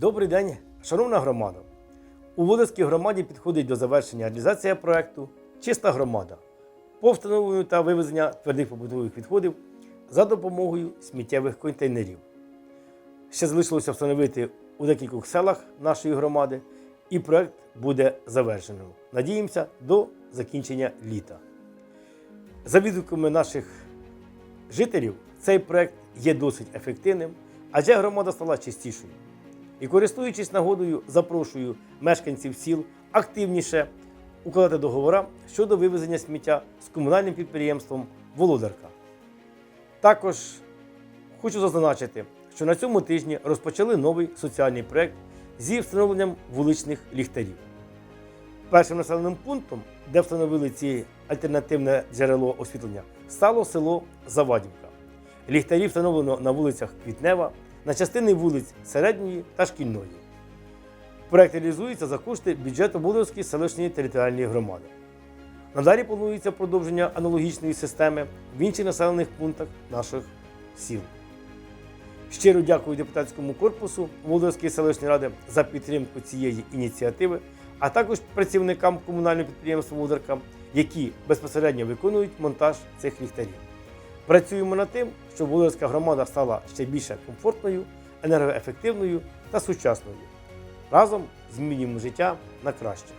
Добрий день, шановна громада. У Волинській громаді підходить до завершення реалізація проекту Чиста громада по встановленню та вивезення твердих побутових відходів за допомогою сміттєвих контейнерів. Ще залишилося встановити у декількох селах нашої громади, і проект буде завершено. Надіємося до закінчення літа. За відгуками наших жителів, цей проект є досить ефективним, адже громада стала чистішою. І користуючись нагодою, запрошую мешканців сіл активніше укладати договори щодо вивезення сміття з комунальним підприємством Володарка. Також хочу зазначити, що на цьому тижні розпочали новий соціальний проект зі встановленням вуличних ліхтарів. Першим населеним пунктом, де встановили ці альтернативне джерело освітлення, стало село Завадівка. Ліхтарі встановлено на вулицях Квітнева, на частини вулиць Середньої та Шкільної. Проект реалізується за кошти бюджету Володської селищної територіальної громади. Надалі планується продовження аналогічної системи в інших населених пунктах наших сіл. Щиро дякую депутатському корпусу Володимирської селищної ради за підтримку цієї ініціативи, а також працівникам комунального підприємства Володарка, які безпосередньо виконують монтаж цих ліхтарів. Працюємо над тим, щоб Володарська громада стала ще більше комфортною, енергоефективною та сучасною. Разом змінюємо життя на краще.